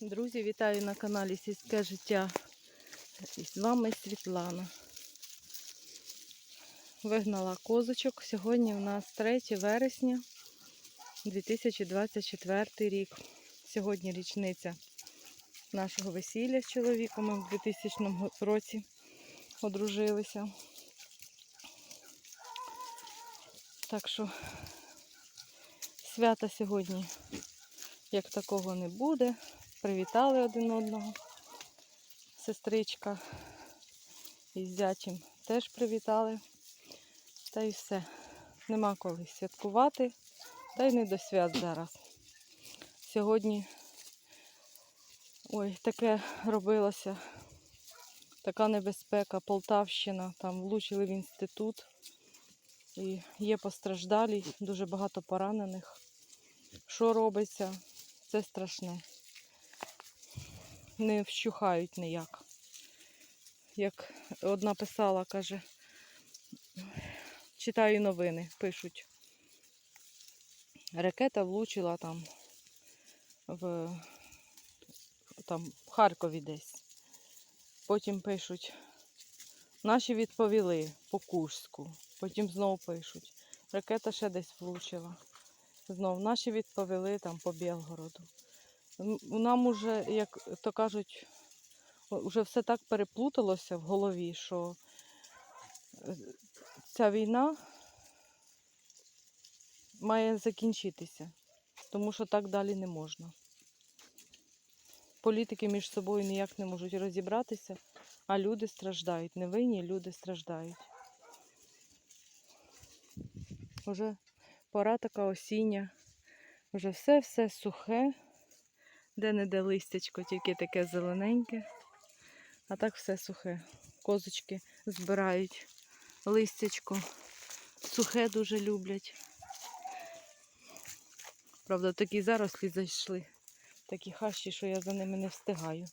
Друзі, вітаю на каналі Сільське життя. І з вами Світлана. Вигнала козочок. Сьогодні у нас 3 вересня 2024 рік. Сьогодні річниця нашого весілля з чоловіком. Ми в 2000 році одружилися. Так що свята сьогодні як такого не буде. Привітали один одного. Сестричка із зятім теж привітали. Та й все. Нема коли святкувати, та й не до свят зараз. Сьогодні ой, таке робилося, така небезпека, Полтавщина, там влучили в інститут. І є постраждалі, дуже багато поранених. Що робиться? Це страшне. Не вщухають ніяк. Як одна писала, каже, читаю новини, пишуть. Ракета влучила там в там, в Харкові десь. Потім пишуть, наші відповіли по Курську. Потім знову пишуть. Ракета ще десь влучила. Знов наші відповіли там по Білгороду. Нам уже, як то кажуть, вже все так переплуталося в голові, що е, ця війна має закінчитися, тому що так далі не можна. Політики між собою ніяк не можуть розібратися, а люди страждають. Невинні люди страждають. Уже пора така осіння. Вже все-все сухе, де-не-де листячко, тільки таке зелененьке, а так все сухе. Козочки збирають листячко. Сухе дуже люблять. Правда, такі зарослі зайшли, такі хащі, що я за ними не встигаю.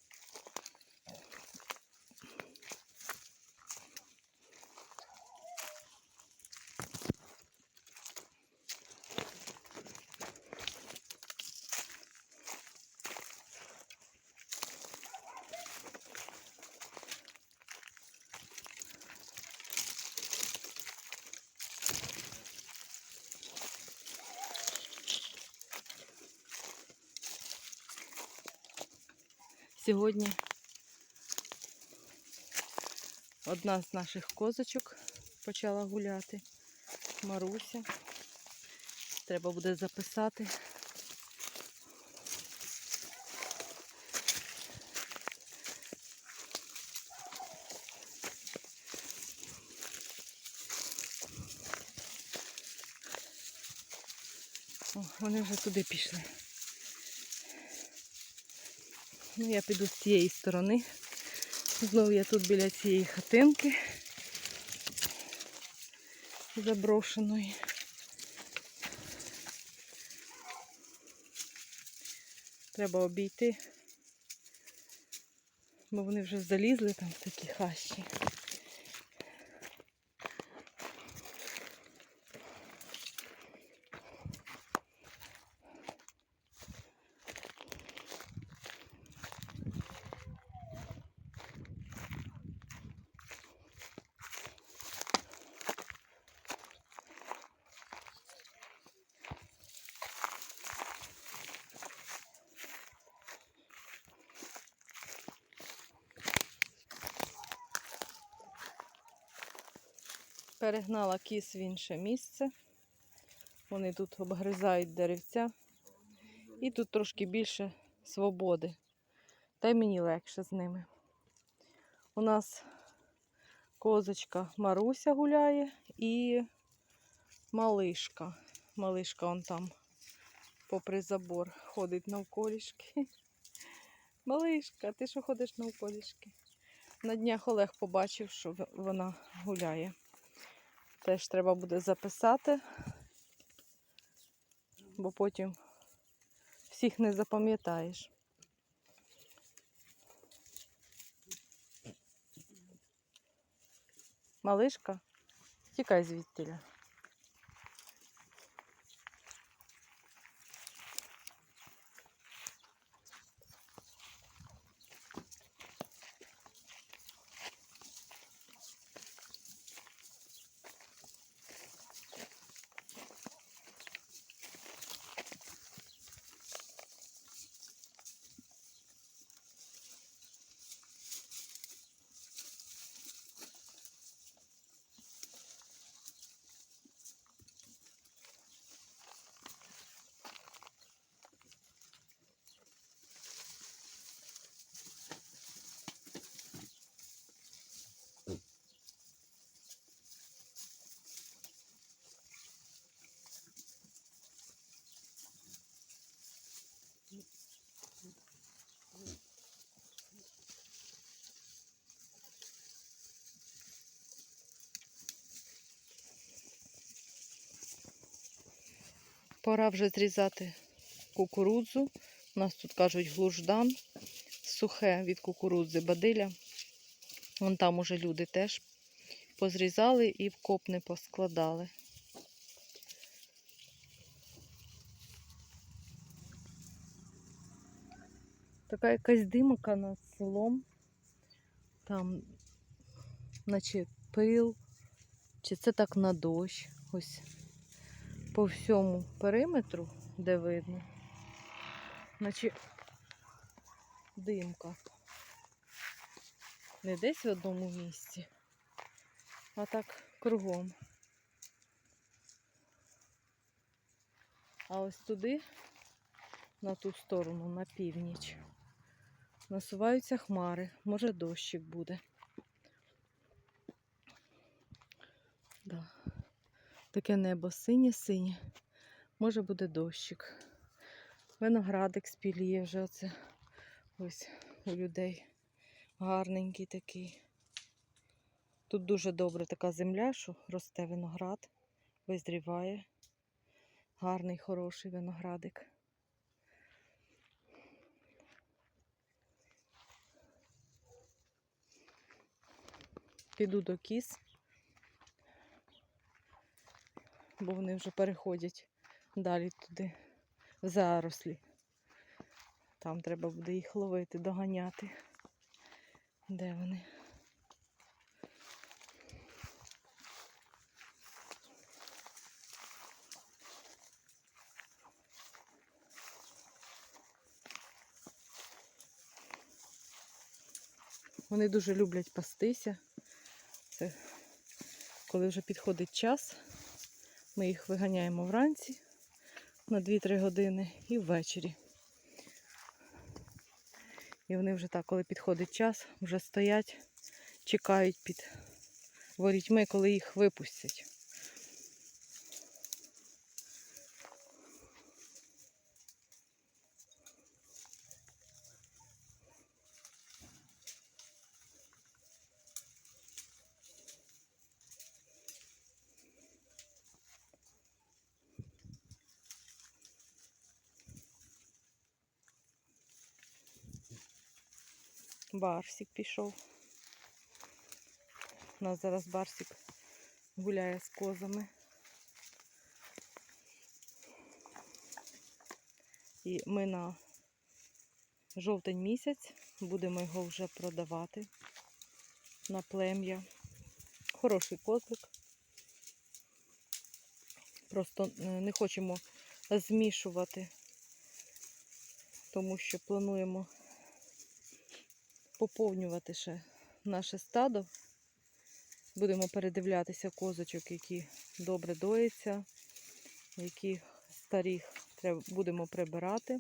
Сьогодні одна з наших козочок почала гуляти. Маруся. Треба буде записати. О, вони вже туди пішли. Ну, я піду з цієї сторони. Знову я тут біля цієї хатинки заброшеної. Треба обійти, бо вони вже залізли там в такі хащі. Перегнала кіс в інше місце. Вони тут обгризають деревця. І тут трошки більше свободи. Та й мені легше з ними. У нас козочка Маруся гуляє і малишка. Малишка он там попри забор ходить навколішки. Малишка, ти що ходиш навколішки? На днях Олег побачив, що вона гуляє. Теж треба буде записати, бо потім всіх не запам'ятаєш. Малишка, тікай звідтіля. Пора вже зрізати кукурудзу. У нас тут кажуть глуждан, сухе від кукурудзи бадиля. Вон там уже люди теж позрізали і в копни поскладали. Така якась димка над селом. Там, наче пил, чи це так на дощ. Ось по всьому периметру, де видно, наче димка. Не десь в одному місці, а так кругом. А ось туди, на ту сторону, на північ, насуваються хмари. Може дощик буде. Таке небо синє-синє. Може буде дощик. Виноградик спіліє вже оце ось у людей. Гарненький такий. Тут дуже добре така земля, що росте виноград, визріває. Гарний, хороший виноградик. Піду до кіз, бо вони вже переходять далі туди, в зарослі. Там треба буде їх ловити, доганяти. Де вони? Вони дуже люблять пастися. Це коли вже підходить час, ми їх виганяємо вранці на 2-3 години і ввечері. І вони вже так, коли підходить час, вже стоять, чекають під ворітьми, коли їх випустять. Барсик пішов. У нас зараз Барсик гуляє з козами. І ми на жовтень місяць будемо його вже продавати на плем'я. Хороший козлик. Просто е, не хочемо змішувати, тому що плануємо поповнювати ще наше стадо. Будемо передивлятися козочок, які добре доїться, які старих будемо прибирати, е,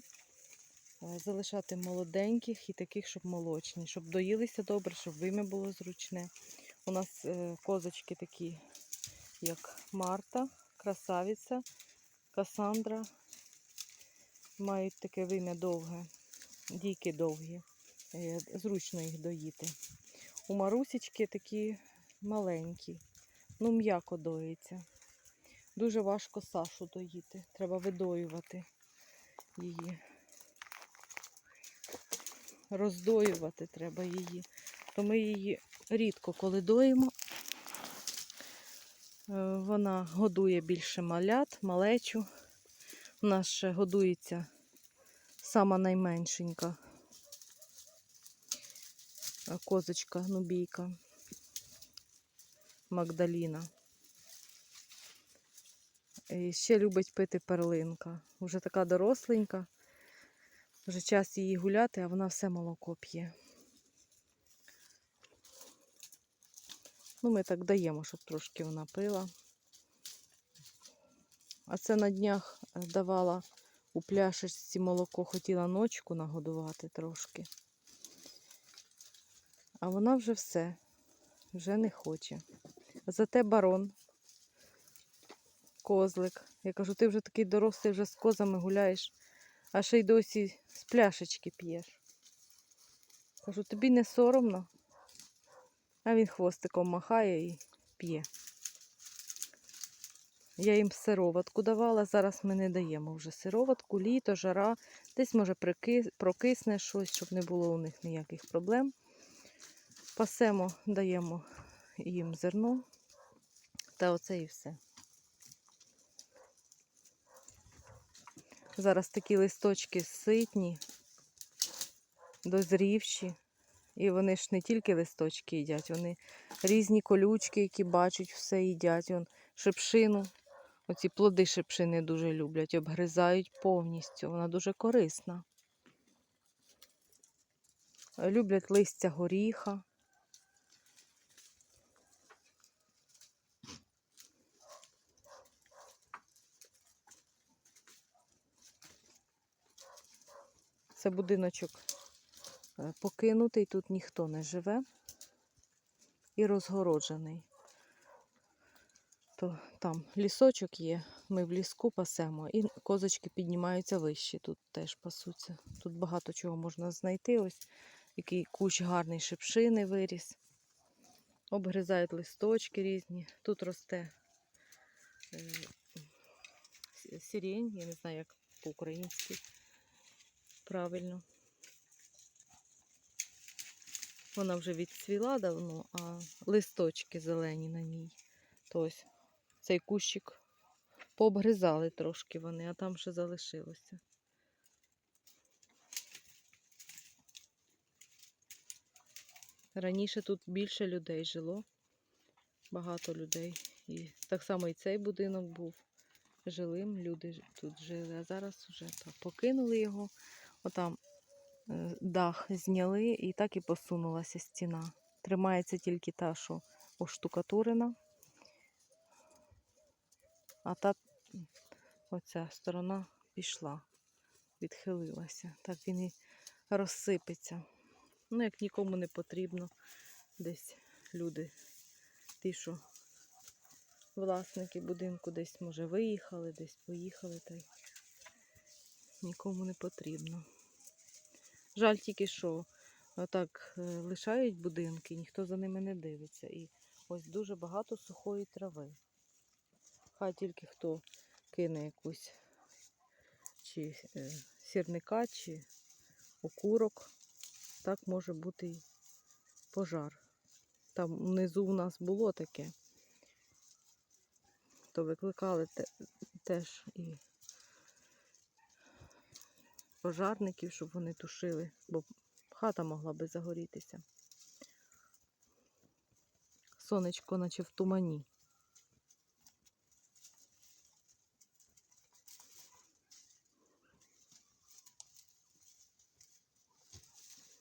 залишати молоденьких і таких, щоб молочні, щоб доїлися добре, щоб вим'я було зручне. У нас е, козочки такі, як Марта, красавиця, Касандра. Мають таке вим'я довге, дійки довгі. Е, зручно їх доїти. У Марусічки такі маленькі, ну м'яко доїться. Дуже важко Сашу доїти. Треба видоювати її. Роздоювати треба її. То ми її рідко коли доїмо. Е, Вона годує більше малят, малечу. У нас ще годується сама найменшенька козочка, нубійка, Магдаліна. І ще любить пити перлинка. Уже така доросленька. Вже час її гуляти, а вона все молоко п'є. Ну, ми так даємо, щоб трошки вона пила. А це на днях е, давала у пляшечці молоко, хотіла ночку нагодувати трошки. А вона вже все, вже не хоче. Зате барон, козлик. Я кажу, ти вже такий дорослий, вже з козами гуляєш, а ще й досі з пляшечки п'єш. Кажу, тобі не соромно. А він хвостиком махає і п'є. Я їм сироватку давала, зараз ми не даємо вже сироватку, літо, жара. Десь може прокисне щось, щоб не було у них ніяких проблем. Пасемо, даємо їм зерно. Та оце і все. Зараз такі листочки ситні, дозрівші. І вони ж не тільки листочки їдять, вони різні колючки, які бачать, все їдять. Вон шипшину. Оці плоди шипшини дуже люблять, обгризають повністю. Вона дуже корисна. Люблять листя горіха. Це будиночок е, покинутий, тут ніхто не живе і розгороджений. То там лісочок є, ми в ліску пасемо, і козочки піднімаються вище, тут теж пасуться. Тут багато чого можна знайти. Ось який кущ гарний шипшини виріс. Обгризають листочки різні. Тут росте е, с- сирень, я не знаю, як по-українськи правильно. Вона вже відцвіла давно, а листочки зелені на ній. То цей кущик пообгризали трошки вони, а там ще залишилося. Раніше тут більше людей жило, багато людей. І так само і цей будинок був жилим, люди тут жили, а зараз вже покинули його. Отам е, дах зняли і так і посунулася стіна. Тримається тільки та, що оштукатурена. А та оця сторона пішла, відхилилася. Так він і розсипеться. Ну, як нікому не потрібно. Десь люди, ті, що власники будинку десь, може, виїхали, десь поїхали, та й нікому не потрібно. Жаль тільки, що так лишають будинки, ніхто за ними не дивиться. І ось дуже багато сухої трави. Хай тільки хто кине якусь чи е, сірника, чи окурок, так може бути і пожар. Там внизу у нас було таке, то викликали теж і пожарників, щоб вони тушили, бо хата могла би загорітися. Сонечко, наче в тумані.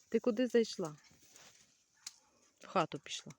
Ти куди зайшла? В хату пішла.